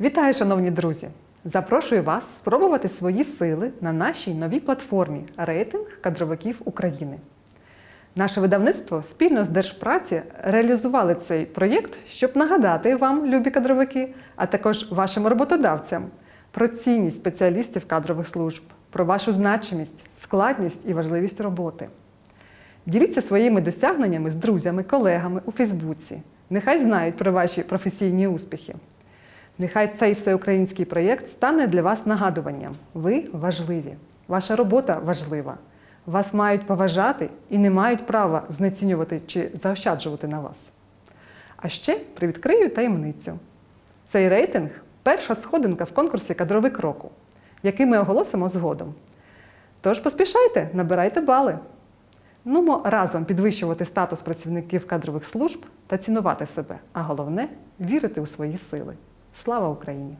Вітаю, шановні друзі! Запрошую вас спробувати свої сили на нашій новій платформі Рейтинг кадровиків України. Наше видавництво спільно з Держпраці реалізували цей проєкт, щоб нагадати вам, любі кадровики, а також вашим роботодавцям про цінність спеціалістів кадрових служб, про вашу значимість, складність і важливість роботи. Діліться своїми досягненнями з друзями, колегами у Фейсбуці. Нехай знають про ваші професійні успіхи. Нехай цей всеукраїнський проєкт стане для вас нагадуванням. Ви важливі, ваша робота важлива. Вас мають поважати і не мають права знецінювати чи заощаджувати на вас. А ще привідкрию таємницю. Цей рейтинг перша сходинка в конкурсі Кадровик року, який ми оголосимо згодом. Тож поспішайте, набирайте бали. Нумо разом підвищувати статус працівників кадрових служб та цінувати себе, а головне вірити у свої сили. Слава Україні!